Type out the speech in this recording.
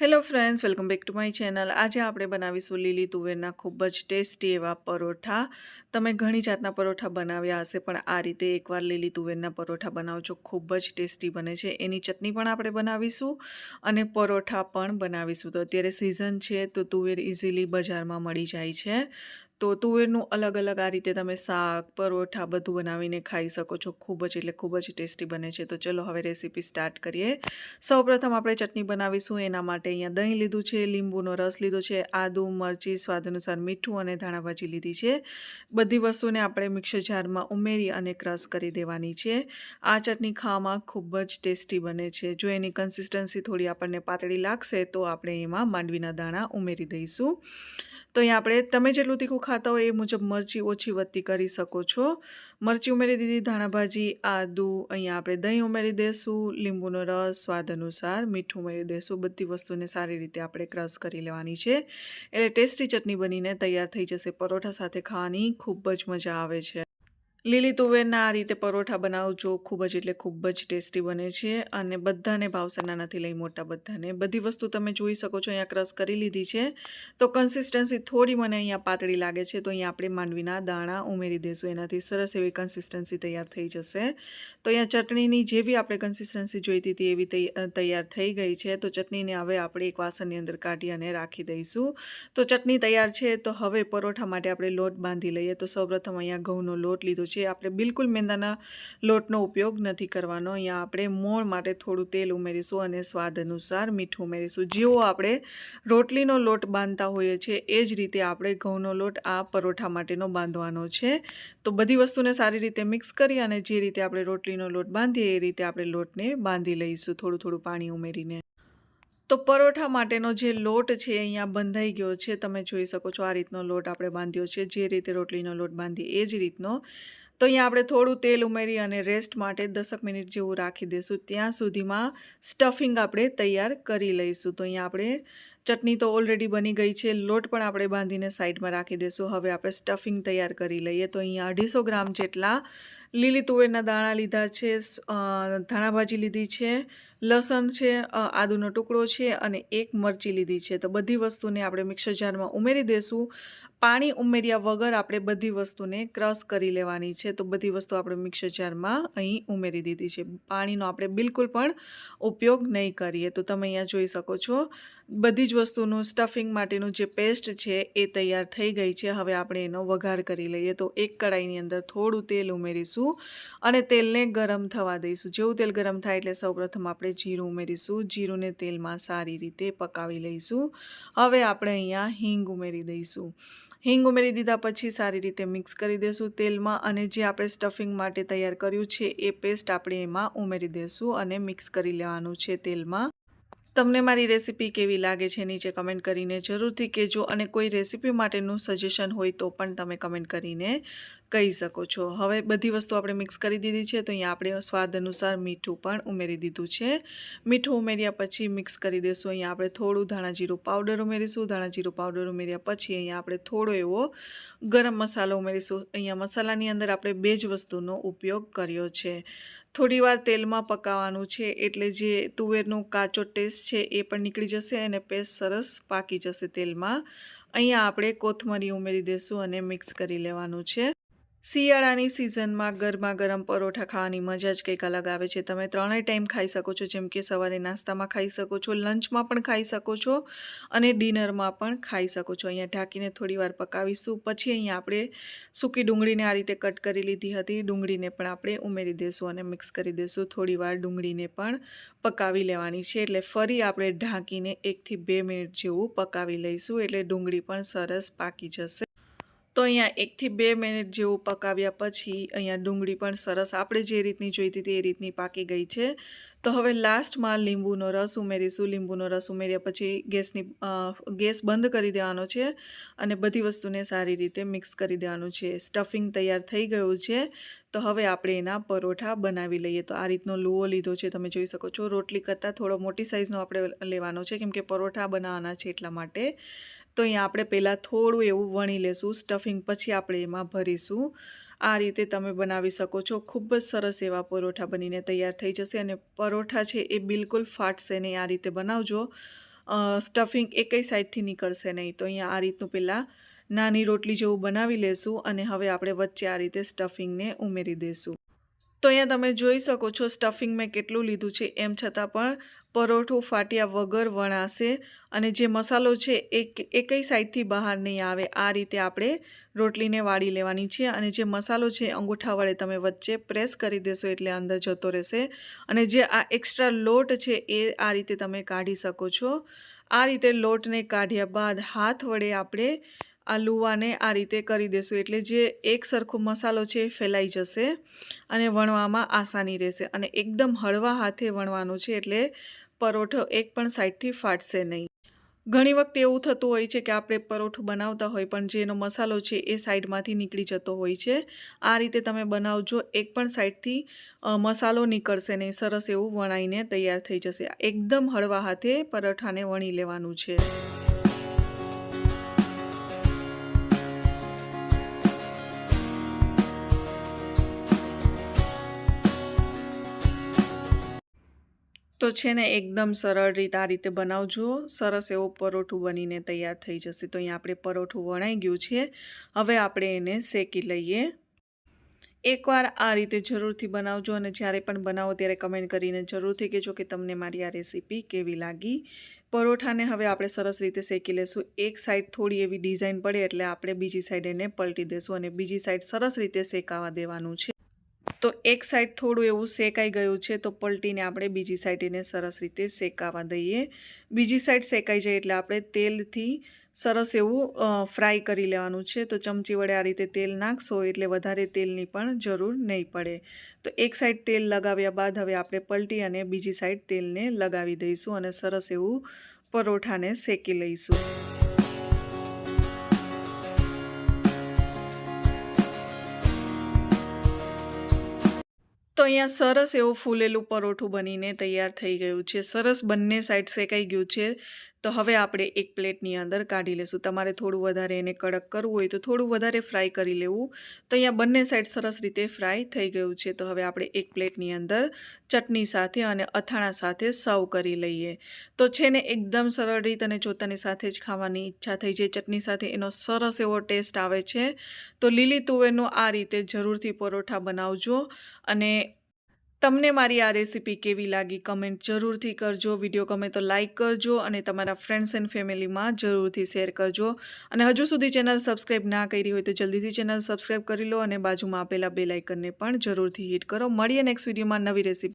Hello friends welcome back to my channel આજે આપણે બનાવીશું લીલી તુવેરના ખૂબ જ ટેસ્ટી એવા પરોઠા. તમે ઘણી જાતના પરોઠા બનાવ્યા હશે, પણ આ રીતે એકવાર લીલી તુવેરના પરોઠા બનાવજો. ખૂબ જ ટેસ્ટી બને છે. એની ચટણી પણ આપણે બનાવીશું અને પરોઠા પણ બનાવીશું. તો અત્યારે સિઝન છે, તો તુવેર ઇઝીલી બજારમાં મળી જાય છે. તો તુવેરનું અલગ અલગ આ રીતે તમે શાક, પરોઠા બધું બનાવીને ખાઈ શકો છો. ખૂબ જ એટલે ખૂબ જ ટેસ્ટી બને છે. તો ચલો હવે રેસીપી સ્ટાર્ટ કરીએ. સૌપ્રથમ આપણે ચટણી બનાવીશું. એના માટે અહીંયા દહીં લીધું છે, લીંબુનો રસ લીધો છે, આદુ, મરચી, સ્વાદ અનુસાર મીઠું અને ધાણાભાજી લીધી છે. બધી વસ્તુને આપણે મિક્સર જારમાં ઉમેરી અને ક્રશ કરી દેવાની છે. આ ચટણી ખાવામાં ખૂબ જ ટેસ્ટી બને છે. જો એની કન્સિસ્ટન્સી થોડી આપણને પાતળી લાગશે તો આપણે એમાં માંડવીના દાણા ઉમેરી દઈશું. તો અહીંયા આપણે તમે જેટલું તીખું ખાતા હોય એ મુજબ મરચી ઓછી વધતી કરી શકો છો. મરચી ઉમેરી દીધી ધાણાભાજી આદુ, અહીંયા આપણે દહીં ઉમેરી દઈશું લીંબુનો રસ, સ્વાદ અનુસાર મીઠું ઉમેરી દઈશું બધી વસ્તુને સારી રીતે આપણે ક્રશ કરી લેવાની છે. એટલે ટેસ્ટી ચટણી બનીને તૈયાર થઈ જશે. પરોઠા સાથે ખાવાની ખૂબ જ મજા આવે છે. લીલી તુવેરના આ રીતે પરોઠા બનાવજો ખૂબ જ એટલે ખૂબ જ ટેસ્ટી બને છે અને બધાને ભાવશે નાનાથી લઈ મોટા બધાને. બધી વસ્તુ તમે જોઈ શકો છો, અહીંયા ક્રશ કરી લીધી છે. તો કન્સિસ્ટન્સી થોડી મને અહીંયા પાતળી લાગે છે, તો અહીંયા આપણે માંડવીના દાણા ઉમેરી દઈશું એનાથી સરસ એવી કન્સિસ્ટન્સી તૈયાર થઈ જશે. તો અહીંયા ચટણીની જેવી આપણે કન્સિસ્ટન્સી જોઈતી હતી એવી તૈયાર થઈ ગઈ છે. તો ચટણીને હવે આપણે એક વાસણની અંદર કાઢી અને રાખી દઈશું. તો ચટણી તૈયાર છે, તો હવે પરોઠા માટે આપણે લોટ બાંધી લઈએ. તો સૌપ્રથમ અહીંયા ઘઉંનો લોટ લીધો છે. છે આપણે બિલકુલ મેંદાના લોટનો ઉપયોગ નથી કરવાનો. અહીંયા આપણે મોણ માટે થોડું તેલ ઉમેરીશું અને સ્વાદ અનુસાર મીઠું ઉમેરીશું. જેવો આપણે રોટલીનો લોટ બાંધતા હોઈએ છીએ, એ જ રીતે આપણે ઘઉંનો લોટ આ પરોઠા માટેનો બાંધવાનો છે. તો બધી વસ્તુને સારી રીતે મિક્સ કરી અને જે રીતે આપણે રોટલીનો લોટ બાંધીએ, એ રીતે આપણે લોટને બાંધી લઈશું થોડું થોડું પાણી ઉમેરીને. તો પરોઠા માટેનો જે લોટ છે અહીંયા બંધાઈ ગયો છે. તમે જોઈ શકો છો આ રીતનો લોટ આપણે બાંધ્યો છે. જે રીતે રોટલીનો લોટ બાંધીએ, એ જ રીતનો તો અહીંયા આપણે થોડું તેલ ઉમેરી અને રેસ્ટ માટે દસક મિનિટ જેવું રાખી દઈશું. ત્યાં સુધીમાં સ્ટફિંગ આપણે તૈયાર કરી લઈશું. તો અહીંયા આપણે ચટણી તો ઓલરેડી બની ગઈ છે. લોટ પણ આપણે બાંધીને સાઈડમાં રાખી દઈશું. હવે આપણે સ્ટફિંગ તૈયાર કરી લઈએ. તો અહીંયા અઢીસો ગ્રામ જેટલા લીલી તુવેરના દાણા લીધા છે ધાણાભાજી લીધી છે, લસણ છે આદુનો ટુકડો છે અને એક મરચી લીધી છે. તો બધી વસ્તુને આપણે મિક્સર જારમાં ઉમેરી દઈશું પાણી ઉમેર્યા વગર આપણે બધી વસ્તુને ક્રશ કરી લેવાની છે. તો બધી વસ્તુ આપણે મિક્સર જારમાં અહીં ઉમેરી દીધી છે. પાણીનો આપણે બિલકુલ પણ ઉપયોગ નહીં કરીએ. તો તમે અહીંયા જોઈ શકો છો, બધી જ વસ્તુનું સ્ટફિંગ માટેનું જે પેસ્ટ છે એ તૈયાર થઈ ગઈ છે. હવે આપણે એનો વઘાર કરી લઈએ. તો એક કડાઈની અંદર થોડું તેલ ઉમેરીશું. અને તેલને ગરમ થવા દઈશું. જેવું તેલ ગરમ થાય એટલે સૌપ્રથમ આપણે જીરું ઉમેરીશું. જીરુંને તેલમાં સારી રીતે પકાવી લઈશું. હવે આપણે અહીંયા હિંગ ઉમેરી દઈશું. હિંગ ઉમેરી દીધા પછી સારી રીતે મિક્સ કરી દઈશું તેલમાં અને જે આપણે સ્ટફિંગ માટે તૈયાર કર્યું છે એ પેસ્ટ આપણે એમાં ઉમેરી દઈશું અને મિક્સ કરી લેવાનું છે તેલમાં. તમને મારી રેસીપી કેવી લાગે છે નીચે કમેન્ટ કરીને જરૂરથી કહેજો અને કોઈ રેસીપી માટેનું સજેશન હોય તો પણ તમે કમેન્ટ કરીને કહી શકો છો. હવે બધી વસ્તુ આપણે મિક્સ કરી દીધી છે તો અહીંયા આપણે સ્વાદ અનુસાર મીઠું પણ ઉમેરી દીધું છે. મીઠું ઉમેર્યા પછી મિક્સ કરી દઈશું અહીંયા આપણે થોડું ધાણાજીરું પાવડર ઉમેરીશું. ધાણાજીરું પાવડર ઉમેર્યા પછી અહીંયા આપણે થોડો એવો ગરમ મસાલો ઉમેરીશું. અહીંયા મસાલાની અંદર આપણે બે જ વસ્તુનો ઉપયોગ કર્યો છે. થોડીવાર તેલમાં પકાવવાનું છે એટલે જે તુવેરનો કાચો ટેસ્ટ છે એ પણ નીકળી જશે અને પેસ્ટ સરસ પાકી જશે તેલમાં. અહીંયા આપણે કોથમરી ઉમેરી દઈશું અને મિક્સ કરી લેવાનું છે. શિયાળાની સિઝનમાં ગરમા ગરમ પરોઠા ખાવાની મજા જ કંઈક અલગ આવે છે. તમે ત્રણેય ટાઈમ ખાઈ શકો છો, જેમ કે સવારે નાસ્તામાં ખાઈ શકો છો, લંચમાં પણ ખાઈ શકો છો અને ડિનરમાં પણ ખાઈ શકો છો. અહીંયા ઢાંકીને થોડી વાર પકાવીશું. પછી અહીંયા આપણે સૂકી ડુંગળીને આ રીતે કટ કરી લીધી હતી. ડુંગળીને પણ આપણે ઉમેરી દઈશું અને મિક્સ કરી દઈશું થોડી વાર ડુંગળીને પણ પકાવી લેવાની છે. એટલે ફરી આપણે ઢાંકીને એકથી બે મિનિટ જેવું પકાવી લઈશું. એટલે ડુંગળી પણ સરસ પાકી જશે. તો અહીંયા એકથી બે મિનિટ જેવું પકાવ્યા પછી અહીંયા ડુંગળી પણ સરસ આપણે જે રીતની જોઈતી હતી એ રીતની પાકી ગઈ છે. તો હવે લાસ્ટમાં લીંબુનો રસ ઉમેરીશું. લીંબુનો રસ ઉમેર્યા પછી ગેસની ગેસ બંધ કરી દેવાનો છે અને બધી વસ્તુને સારી રીતે મિક્સ કરી દેવાનું છે. સ્ટફિંગ તૈયાર થઈ ગયું છે. તો હવે આપણે એના પરોઠા બનાવી લઈએ. તો આ રીતનો લુઓ લીધો છે. તમે જોઈ શકો છો રોટલી કરતાં થોડો મોટી સાઇઝનો આપણે લેવાનો છે કેમકે પરોઠા બનાવવાના છે એટલા માટે. તો અહીંયા આપણે પહેલાં થોડું એવું વણી લેશું સ્ટફિંગ પછી આપણે એમાં ભરીશું. આ રીતે તમે બનાવી શકો છો. ખૂબ જ સરસ એવા પરોઠા બનીને તૈયાર થઈ જશે અને પરોઠા છે એ બિલકુલ ફાટશે નહીં. આ રીતે બનાવજો. સ્ટફિંગ એકેય સાઈડથી નીકળશે નહીં. તો અહીંયા આ રીતનું પહેલાં નાની રોટલી જેવું બનાવી લેશું અને હવે આપણે વચ્ચે આ રીતે સ્ટફિંગને ઉમેરી દઈશું તો અહીંયા તમે જોઈ શકો છો સ્ટફિંગ મેં કેટલું લીધું છે. એમ છતાં પણ પરોઠું ફાટ્યા વગર વણાશે અને જે મસાલો છે એ એકેય સાઈડથી બહાર નહીં આવે. આ રીતે આપણે રોટલીને વાળી લેવાની છે અને જે મસાલો છે અંગૂઠા વડે તમે વચ્ચે પ્રેસ કરી દેશો એટલે અંદર જતો રહેશે અને જે આ એક્સ્ટ્રા લોટ છે એ આ રીતે તમે કાઢી શકો છો. આ રીતે લોટને કાઢ્યા બાદ હાથ વડે આપણે આ લુવાને આ રીતે કરી દેશું. એટલે જે એક સરખો મસાલો છે એ ફેલાઈ જશે અને વણવામાં આસાની રહેશે. અને એકદમ હળવા હાથે વણવાનું છે એટલે પરોઠો એક પણ સાઈડથી ફાટશે નહીં. ઘણી વખત એવું થતું હોય છે કે આપણે પરોઠું બનાવતા હોય પણ જેનો મસાલો છે એ સાઈડમાંથી નીકળી જતો હોય છે. આ રીતે તમે બનાવજો, એક પણ સાઈડથી મસાલો નીકળશે નહીં. સરસ એવું વણાઈને તૈયાર થઈ જશે. એકદમ હળવા હાથે પરોઠાને વણી લેવાનું છે. તો છે ને એકદમ સરળ રીત આ રીતે બનાવજો. સરસ એવું પરોઠું બનીને તૈયાર થઈ જશે. તો અહીંયા આપણે પરોઠું વણાઈ ગયું છે. હવે આપણે એને શેકી લઈએ. એકવાર આ રીતે જરૂરથી બનાવજો અને જ્યારે પણ બનાવો ત્યારે કમેન્ટ કરીને જરૂરથી કહેજો કે તમને મારી આ રેસીપી કેવી લાગી. પરોઠાને હવે આપણે સરસ રીતે શેકી લેશું. એક સાઈડ થોડી એવી ડિઝાઇન પડે એટલે આપણે બીજી સાઈડ એને પલટી દેશું અને બીજી સાઈડ સરસ રીતે શેકાવા દેવાનું છે. તો એક સાઈડ થોડું એવું શેકાઈ ગયું છે, તો પલટીને આપણે બીજી સાઈડ એને સરસ રીતે શેકાવા દઈએ. બીજી સાઈડ શેકાઈ જાય એટલે આપણે તેલથી સરસ એવું ફ્રાય કરી લેવાનું છે. તો ચમચી વડે આ રીતે તેલ નાખશો એટલે વધારે તેલની પણ જરૂર નહીં પડે. તો એક સાઈડ તેલ લગાવ્યા બાદ હવે આપણે પલટી અને બીજી સાઈડ તેલને લગાવી દઈશું અને સરસ એવું પરોઠાને શેકી લઈશું. અહીંયા સરસ એવું ફૂલેલું પરોઠું બનીને તૈયાર થઈ ગયું છે. સરસ બંને સાઈડ શેકાઈ ગયું છે. તો હવે આપણે એક પ્લેટની અંદર કાઢી લેશું. તમારે થોડું વધારે એને કડક કરવું હોય તો થોડું વધારે ફ્રાય કરી લેવું. તો અહીંયા બંને સાઈડ સરસ રીતે ફ્રાય થઈ ગયું છે. તો હવે આપણે એક પ્લેટની અંદર ચટણી સાથે અને અથાણા સાથે સર્વ કરી લઈએ. તો છે ને એકદમ સરળ રીત અને જોતાની સાથે જ ખાવાની ઈચ્છા થઈ જાય. ચટણી સાથે એનો સરસ એવો ટેસ્ટ આવે છે. તો લીલી તુવેરનો આ રીતે જરૂરથી પરોઠા બનાવજો અને તમને મારી આ રેસીપી કેવી લાગી કમેન્ટ જરૂરથી કરજો. વીડિયો ગમે તો લાઇક કરજો અને તમારા ફ્રેન્ડ્સ એન્ડ ફેમિલીમાં જરૂરથી શેર કરજો. અને હજુ સુધી ચેનલ સબસ્ક્રાઈબ ના કરી હોય તો જલ્દીથી ચેનલ સબસ્ક્રાઈબ કરી લો અને બાજુમાં આપેલા બે લાઇકનને પણ જરૂરથી હિટ કરો. મળીએ નેક્સ્ટ વિડીયોમાં નવી રેસીપી